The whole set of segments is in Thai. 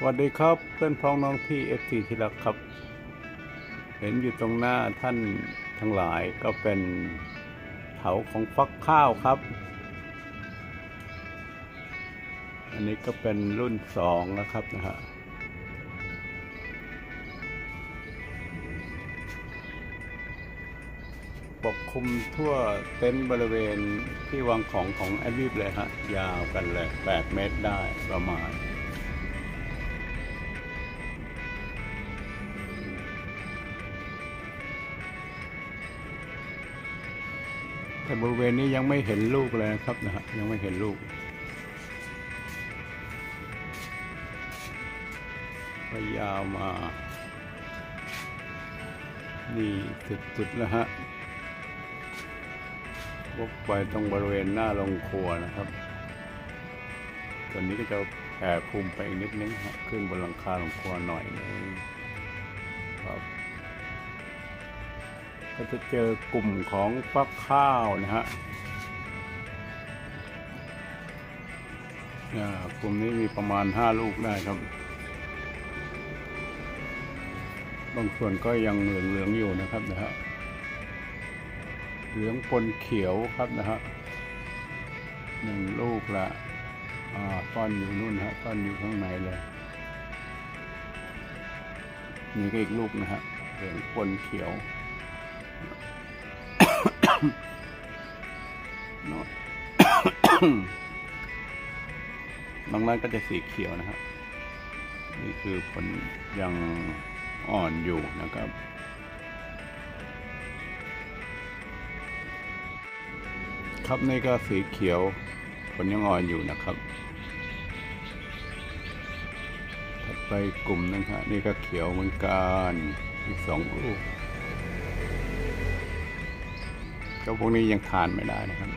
สวัสดีครับเพื่อนพ้องน้องพี่เอฟซีที่รักครับ เห็นอยู่ตรงหน้าท่านทั้งหลายก็เป็นเถาของฟักข้าวครับ อันนี้ก็เป็นรุ่นสองนะครับนะฮะปกคลุมทั่วเต็นท์บริเวณที่วางของของแอดวิบเลยฮะยาวกันเลย 8 เมตรได้ประมาณ แต่บริเวณนี้ยังไม่เห็นลูกเลยนะครับนะฮะยังไม่เห็นลูกก็ยาวมา นี่สุดๆแล้วฮะวกไปตรงบริเวณหน้าโรงครัวนะครับ ตัวนี้ก็จะแผ่ภูมิไปอีกนิดนึงฮะขึ้นบนหลังคาโรงครัวหน่อยนึง ก็จะเจอกลุ่มของฟักข้าวนะฮะกลุ่มนี้มีประมาณห้าลูกได้ครับ บางส่วนก็ยังเหลืองๆอยู่นะครับนะฮะ เหลืองปนเขียวครับนะฮะหนึ่งลูกละอ่าต้อนอยู่นู่นฮะต้อนอยู่ข้างในเลยนี่ก็อีกลูกนะฮะเหลืองปนเขียว บางนั้นก็จะสีเขียวนะครับ นี่คือผลยังอ่อนอยู่นะครับครับนี่ก็สีเขียวผลยังอ่อนอยู่นะครับ ถัดไปกลุ่มนึงครับนี่ก็เขียวเหมือนกันอีกสองลูก ก็พวกนี้ยังทานไม่ได้นะครับ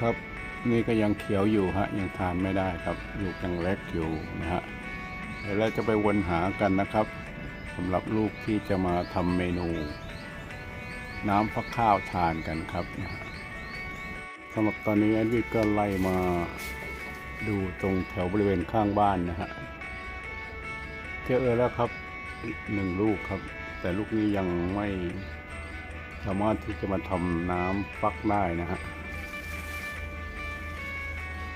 ครับนี่ก็ยังเขียวอยู่ฮะยังทานไม่ได้ครับลูกยังเล็กอยู่นะฮะเดี๋ยวเราจะไปวนหากันนะครับสำหรับลูกที่จะมาทำเมนู น้ำฟักข้าวทานกันครับสำหรับตอนนี้แอดวิทก็ไล่มาดูตรงแถวบริเวณข้างบ้านนะฮะเจอแล้วครับหนึ่งลูกครับ แต่ลูกนี้ยังไม่สามารถที่จะมาทำน้ำฟักได้นะฮะ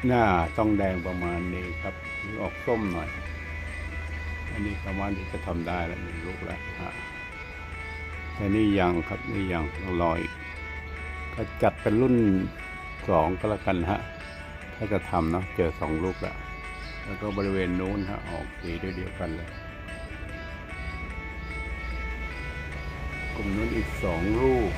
หน้าต้องแดงประมาณนี้ครับหรือออกส้มหน่อย อันนี้สามารถที่จะทำได้แล้วหนึ่งลูกแล้วฮะแต่นี่ยังครับนี่ยังเรารออีกก็จัดเป็นรุ่นสองก็แล้วกันฮะถ้าจะทำเนอะเจอสองลูกแล้วแล้วก็บริเวณนู้นฮะออกสีเดียวกันเลย ลุ่มนู้นอีกสองลูก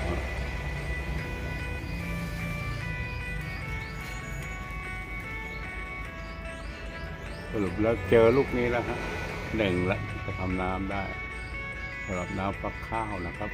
สรุปแล้วเจอลูกนี้แล้วฮะหนึ่งละจะทำน้ำได้สำหรับน้ำฟักข้าวนะครับ